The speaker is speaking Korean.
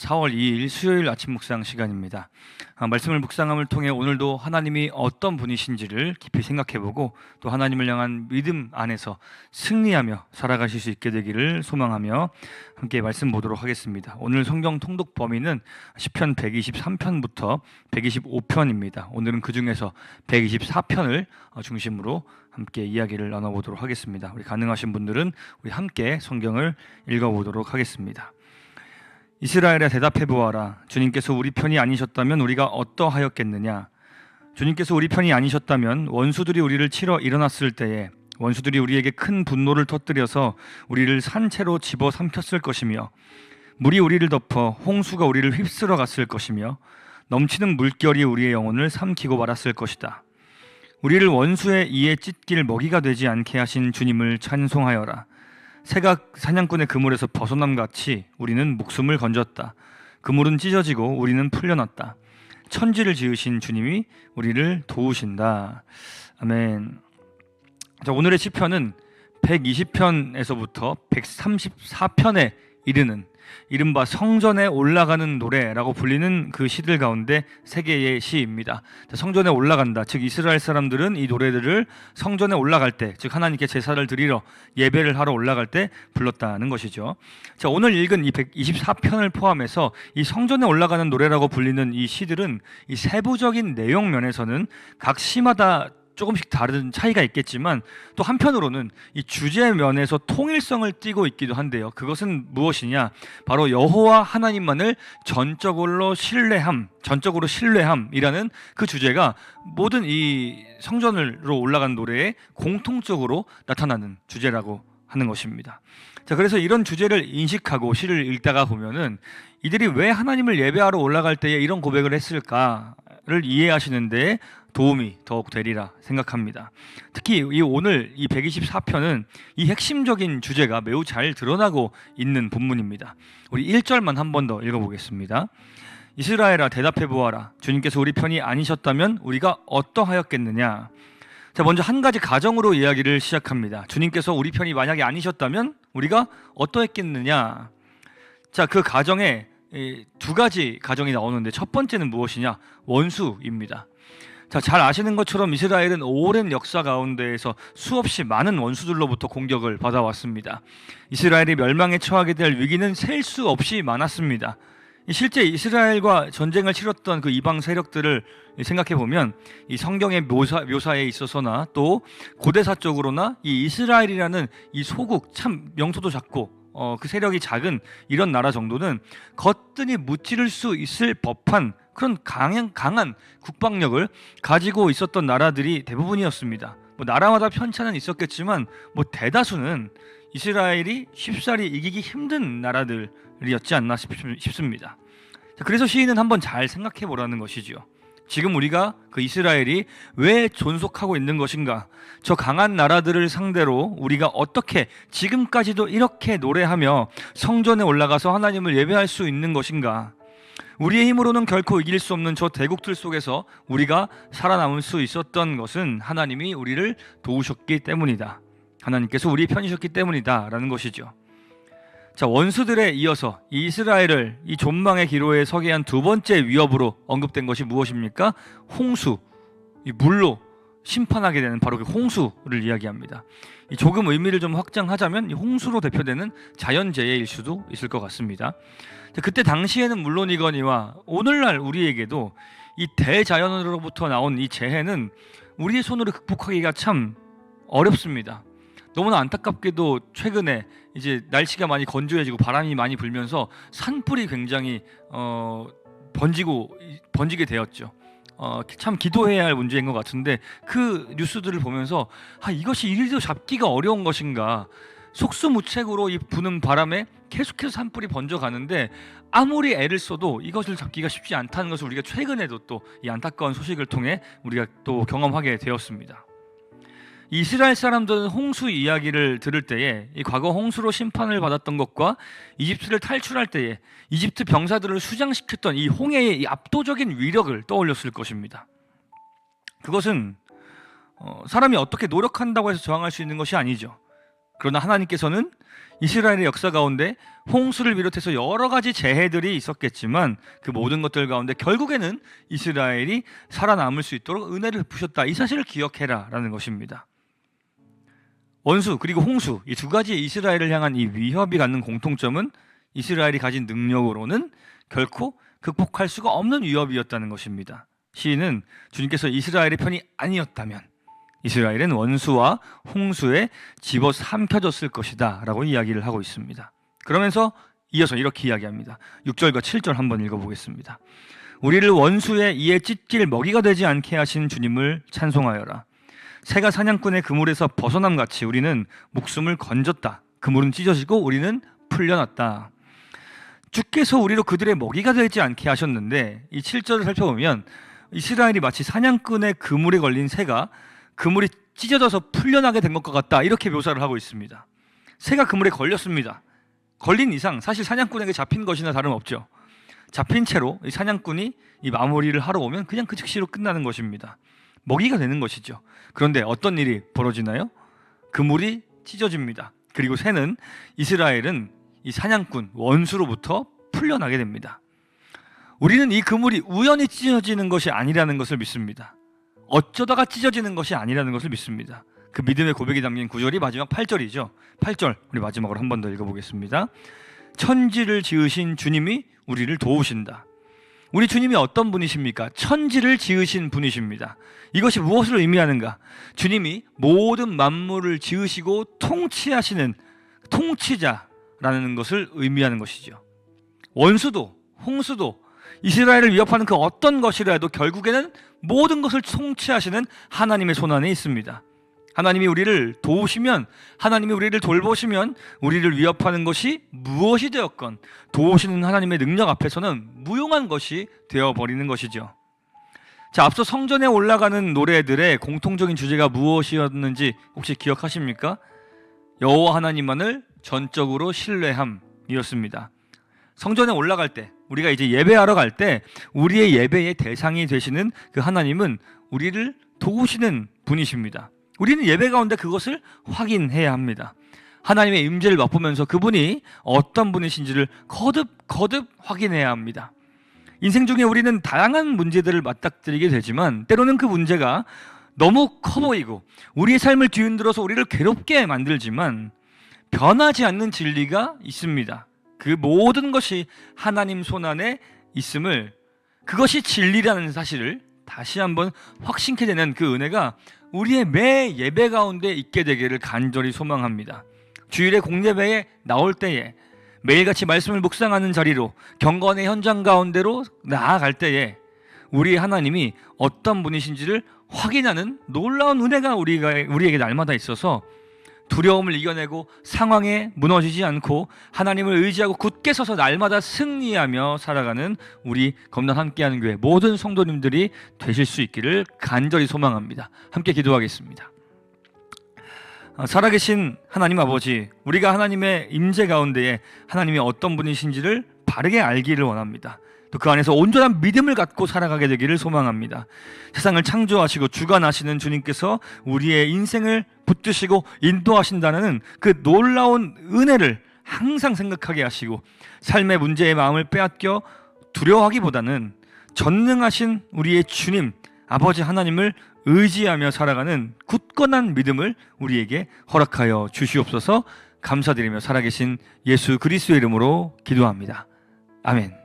4월 2일 수요일 아침 묵상 시간입니다. 아, 말씀을 묵상함을 통해 오늘도 하나님이 어떤 분이신지를 깊이 생각해보고 또 하나님을 향한 믿음 안에서 승리하며 살아가실 수 있게 되기를 소망하며 함께 말씀 보도록 하겠습니다. 오늘 성경 통독 범위는 시편 123편부터 125편입니다. 오늘은 그 중에서 124편을 중심으로 함께 이야기를 나눠보도록 하겠습니다. 우리 가능하신 분들은 우리 함께 성경을 읽어보도록 하겠습니다. 이스라엘에 대답해 보아라. 주님께서 우리 편이 아니셨다면 우리가 어떠하였겠느냐? 주님께서 우리 편이 아니셨다면 원수들이 우리를 치러 일어났을 때에 원수들이 우리에게 큰 분노를 터뜨려서 우리를 산채로 집어 삼켰을 것이며 물이 우리를 덮어 홍수가 우리를 휩쓸어 갔을 것이며 넘치는 물결이 우리의 영혼을 삼키고 말았을 것이다. 우리를 원수의 이에 찢길 먹이가 되지 않게 하신 주님을 찬송하여라. 새가 사냥꾼의 그물에서 벗어남 같이 우리는 목숨을 건졌다. 그물은 찢어지고 우리는 풀려났다. 천지를 지으신 주님이 우리를 도우신다. 아멘. 자, 오늘의 시편은 120편에서부터 134편에 이르는 이른바 성전에 올라가는 노래라고 불리는 그 시들 가운데 세 개의 시입니다. 성전에 올라간다. 즉 이스라엘 사람들은 이 노래들을 성전에 올라갈 때, 즉 하나님께 제사를 드리러 예배를 하러 올라갈 때 불렀다는 것이죠. 자, 오늘 읽은 이 124편을 포함해서 이 성전에 올라가는 노래라고 불리는 이 시들은 이 세부적인 내용 면에서는 각 시마다 조금씩 다른 차이가 있겠지만 또 한편으로는 이 주제 면에서 통일성을 띠고 있기도 한데요. 그것은 무엇이냐? 바로 여호와 하나님만을 전적으로 신뢰함, 전적으로 신뢰함이라는 그 주제가 모든 이 성전으로 올라간 노래에 공통적으로 나타나는 주제라고 하는 것입니다. 자, 그래서 이런 주제를 인식하고 시를 읽다가 보면은 이들이 왜 하나님을 예배하러 올라갈 때에 이런 고백을 했을까를 이해하시는데 도움이 더욱 되리라 생각합니다. 특히 이 오늘 이 124편은 이 핵심적인 주제가 매우 잘 드러나고 있는 본문입니다. 우리 1절만 한 번 더 읽어보겠습니다. 이스라엘아 대답해 보아라. 주님께서 우리 편이 아니셨다면 우리가 어떠하였겠느냐? 자, 먼저 한 가지 가정으로 이야기를 시작합니다. 주님께서 우리 편이 만약에 아니셨다면 우리가 어떠했겠느냐? 자, 그 가정에 두 가지 가정이 나오는데 첫 번째는 무엇이냐? 원수입니다. 자, 잘 아시는 것처럼 이스라엘은 오랜 역사 가운데에서 수없이 많은 원수들로부터 공격을 받아왔습니다. 이스라엘이 멸망에 처하게 될 위기는 셀 수 없이 많았습니다. 실제 이스라엘과 전쟁을 치렀던 그 이방 세력들을 생각해 보면 이 성경의 묘사, 묘사에 있어서나 또 고대사 쪽으로나 이 이스라엘이라는 이 소국 참 명소도 작고 어, 그 세력이 작은 이런 나라 정도는 거뜬히 무찌를 수 있을 법한 그런 강한, 강한 국방력을 가지고 있었던 나라들이 대부분이었습니다. 뭐 나라마다 편차는 있었겠지만 뭐 대다수는 이스라엘이 쉽사리 이기기 힘든 나라들이었지 않나 싶습니다. 그래서 시인은 한번 잘 생각해 보라는 것이지요. 지금 우리가 그 이스라엘이 왜 존속하고 있는 것인가? 저 강한 나라들을 상대로 우리가 어떻게 지금까지도 이렇게 노래하며 성전에 올라가서 하나님을 예배할 수 있는 것인가? 우리의 힘으로는 결코 이길 수 없는 저 대국들 속에서 우리가 살아남을 수 있었던 것은 하나님이 우리를 도우셨기 때문이다. 하나님께서 우리 편이셨기 때문이다라는 것이죠. 자, 원수들에 이어서 이스라엘을 이 존망의 기로에 서게 한 두 번째 위협으로 언급된 것이 무엇입니까? 홍수. 이 물로 심판하게 되는 바로 그 홍수를 이야기합니다. 조금 의미를 좀 확장하자면 홍수로 대표되는 자연재해일 수도 있을 것 같습니다. 그때 당시에는 물론이거니와 오늘날 우리에게도 이 대자연으로부터 나온 이 재해는 우리의 손으로 극복하기가 참 어렵습니다. 너무나 안타깝게도 최근에 이제 날씨가 많이 건조해지고 바람이 많이 불면서 산불이 굉장히 어, 번지고 번지게 되었죠. 어, 참 기도해야 할 문제인 것 같은데 그 뉴스들을 보면서 아, 이것이 이리도 잡기가 어려운 것인가 속수무책으로 이 부는 바람에 계속해서 산불이 번져가는데 아무리 애를 써도 이것을 잡기가 쉽지 않다는 것을 우리가 최근에도 또 이 안타까운 소식을 통해 우리가 또 경험하게 되었습니다. 이스라엘 사람들은 홍수 이야기를 들을 때에 이 과거 홍수로 심판을 받았던 것과 이집트를 탈출할 때에 이집트 병사들을 수장시켰던 이 홍해의 이 압도적인 위력을 떠올렸을 것입니다. 그것은 어, 사람이 어떻게 노력한다고 해서 저항할 수 있는 것이 아니죠. 그러나 하나님께서는 이스라엘의 역사 가운데 홍수를 비롯해서 여러 가지 재해들이 있었겠지만 그 모든 것들 가운데 결국에는 이스라엘이 살아남을 수 있도록 은혜를 베푸셨다. 이 사실을 기억해라라는 것입니다. 원수 그리고 홍수 이 두 가지 이스라엘을 향한 이 위협이 갖는 공통점은 이스라엘이 가진 능력으로는 결코 극복할 수가 없는 위협이었다는 것입니다. 시인은 주님께서 이스라엘의 편이 아니었다면 이스라엘은 원수와 홍수에 집어 삼켜졌을 것이다 라고 이야기를 하고 있습니다. 그러면서 이어서 이렇게 이야기합니다. 6절과 7절 한번 읽어보겠습니다. 우리를 원수의 이에 찢길 먹이가 되지 않게 하신 주님을 찬송하여라. 새가 사냥꾼의 그물에서 벗어남 같이 우리는 목숨을 건졌다. 그물은 찢어지고 우리는 풀려났다. 주께서 우리로 그들의 먹이가 되지 않게 하셨는데 이 7절을 살펴보면 이스라엘이 마치 사냥꾼의 그물에 걸린 새가 그물이 찢어져서 풀려나게 된 것과 같다 이렇게 묘사를 하고 있습니다. 새가 그물에 걸렸습니다. 걸린 이상 사실 사냥꾼에게 잡힌 것이나 다름없죠. 잡힌 채로 이 사냥꾼이 이 마무리를 하러 오면 그냥 그 즉시로 끝나는 것입니다. 먹이가 되는 것이죠. 그런데 어떤 일이 벌어지나요? 그물이 찢어집니다. 그리고 새는 이스라엘은 이 사냥꾼 원수로부터 풀려나게 됩니다. 우리는 이 그물이 우연히 찢어지는 것이 아니라는 것을 믿습니다. 어쩌다가 찢어지는 것이 아니라는 것을 믿습니다. 그 믿음의 고백이 담긴 구절이 마지막 8절이죠. 8절 우리 마지막으로 한 번 더 읽어보겠습니다. 천지를 지으신 주님이 우리를 도우신다. 우리 주님이 어떤 분이십니까? 천지를 지으신 분이십니다. 이것이 무엇을 의미하는가? 주님이 모든 만물을 지으시고 통치하시는 통치자라는 것을 의미하는 것이죠. 원수도 홍수도 이스라엘을 위협하는 그 어떤 것이라도 결국에는 모든 것을 통치하시는 하나님의 손안에 있습니다. 하나님이 우리를 도우시면 하나님이 우리를 돌보시면 우리를 위협하는 것이 무엇이 되었건 도우시는 하나님의 능력 앞에서는 무용한 것이 되어 버리는 것이죠. 자, 앞서 성전에 올라가는 노래들의 공통적인 주제가 무엇이었는지 혹시 기억하십니까? 여호와 하나님만을 전적으로 신뢰함이었습니다. 성전에 올라갈 때 우리가 이제 예배하러 갈 때 우리의 예배의 대상이 되시는 그 하나님은 우리를 도우시는 분이십니다. 우리는 예배 가운데 그것을 확인해야 합니다. 하나님의 임재를 맛보면서 그분이 어떤 분이신지를 거듭 거듭 확인해야 합니다. 인생 중에 우리는 다양한 문제들을 맞닥뜨리게 되지만 때로는 그 문제가 너무 커 보이고 우리의 삶을 뒤흔들어서 우리를 괴롭게 만들지만 변하지 않는 진리가 있습니다. 그 모든 것이 하나님 손안에 있음을 그것이 진리라는 사실을 다시 한번 확신케 되는 그 은혜가 우리의 매 예배 가운데 있게 되기를 간절히 소망합니다. 주일에 공예배에 나올 때에 매일같이 말씀을 묵상하는 자리로 경건의 현장 가운데로 나아갈 때에 우리 하나님이 어떤 분이신지를 확인하는 놀라운 은혜가 우리가 우리에게 날마다 있어서 두려움을 이겨내고 상황에 무너지지 않고 하나님을 의지하고 굳게 서서 날마다 승리하며 살아가는 우리 검단 함께하는 교회 모든 성도님들이 되실 수 있기를 간절히 소망합니다. 함께 기도하겠습니다. 아, 살아계신 하나님 아버지, 우리가 하나님의 임재 가운데에 하나님이 어떤 분이신지를 바르게 알기를 원합니다. 또 그 안에서 온전한 믿음을 갖고 살아가게 되기를 소망합니다. 세상을 창조하시고 주관하시는 주님께서 우리의 인생을 붙드시고 인도하신다는 그 놀라운 은혜를 항상 생각하게 하시고 삶의 문제의 마음을 빼앗겨 두려워하기보다는 전능하신 우리의 주님 아버지 하나님을 의지하며 살아가는 굳건한 믿음을 우리에게 허락하여 주시옵소서 감사드리며 살아계신 예수 그리스도의 이름으로 기도합니다. 아멘.